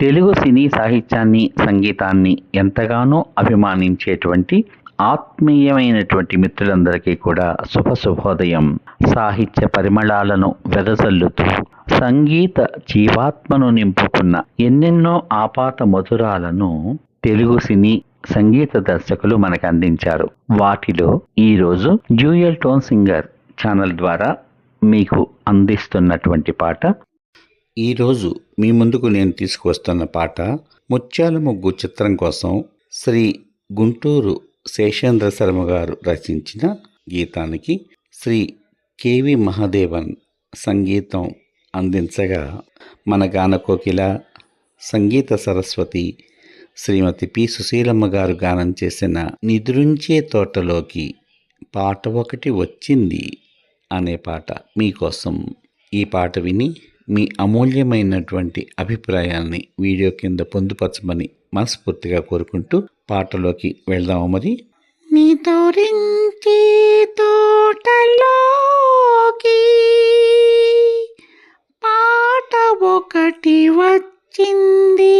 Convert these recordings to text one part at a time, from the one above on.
తెలుగు సినీ సాహిత్యాన్ని సంగీతాన్ని ఎంతగానో అభిమానించేటువంటి ఆత్మీయమైనటువంటి మిత్రులందరికీ కూడా శుభ శుభోదయం సాహిత్య పరిమళాలను వెదజల్లుతూ సంగీత జీవాత్మను నింపుకున్న ఎన్నెన్నో ఆపాత మధురాలను తెలుగు సినీ సంగీత దర్శకులు మనకు అందించారు. వాటిలో ఈరోజు డ్యూయల్ టోన్ సింగర్ ఛానల్ ద్వారా మీకు అందిస్తున్నటువంటి పాట ఈరోజు మీ ముందుకు నేను తీసుకువస్తున్న పాట ముత్యాల ముగ్గు చిత్రం కోసం శ్రీ గుంటూరు శేషేంద్ర శర్మ గారు రచించిన గీతానికి శ్రీ కేవి మహాదేవన్ సంగీతం అందించగా మన గానకోకిల సంగీత సరస్వతి శ్రీమతి పి. సుశీలమ్మ గారు గానం చేసిన నిద్రించే తోటలోకి పాట ఒకటి వచ్చింది అనే పాట మీకోసం ఈ పాట విని మీ అమూల్యమైనటువంటి అభిప్రాయాల్ని వీడియో కింద పొందుపరచమని మనస్ఫూర్తిగా కోరుకుంటూ పాటలోకి వెళ్దాము మరి నిదురించి తోటలోకి పాట ఒకటి వచ్చింది.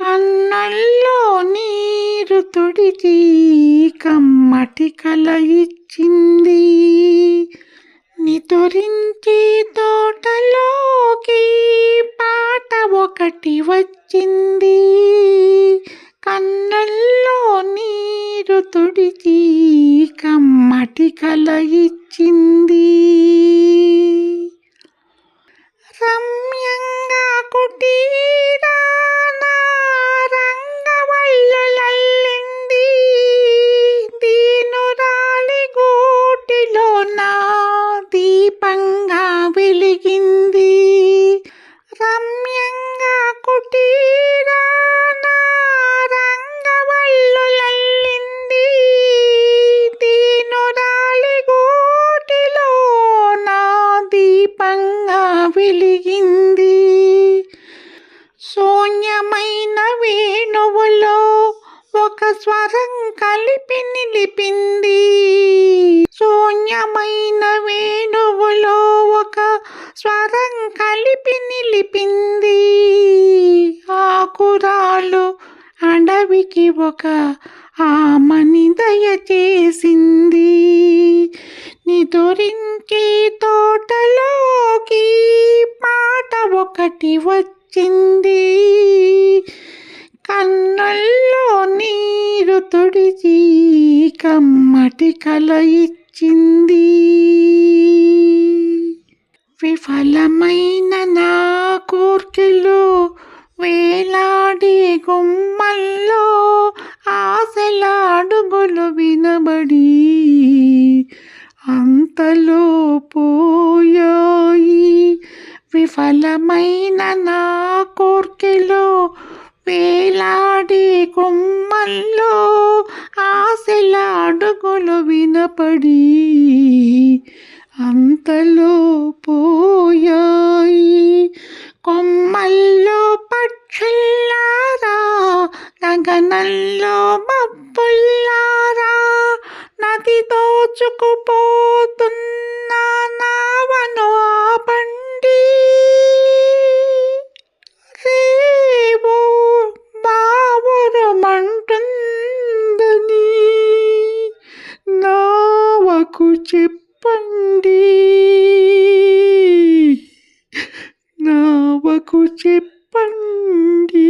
కన్నల్లో నీరు తుడిచి కమ్మటి కల ఇచ్చింది. నిదురించి తోటలోకి పాట ఒకటి వచ్చింది. కన్నల్లో నీరు తుడిచి కమ్మటి కలయి వెలిగింది. శూన్యమైన వేణువులో ఒక స్వరం కలిపి నిలిపింది. శూన్యమైన వేణువులో ఒక స్వరం కలిపి నిలిపింది. ఆకురాలు అడవికి ఒక ఆమని దయచేసింది. నిదురించి ఒకటి వచ్చింది. కన్నుల్లో నీరు తుడిచి కమ్మటి కల ఇచ్చింది. విఫలమైన నా కోర్కెలు వేలాడి గుమ్మల్లో ఆశల విఫలమైన నా కోర్కెలో వేలాడే కొమ్మల్లో ఆశల అడుగులు వినపడి అంతలో పోయాయి. కొమ్మల్లో పక్షుల్లారా నగనల్లో మబ్బుల్లారా నది దోచుకుపో నాకు చెప్పండి. నావకు చెప్పండి.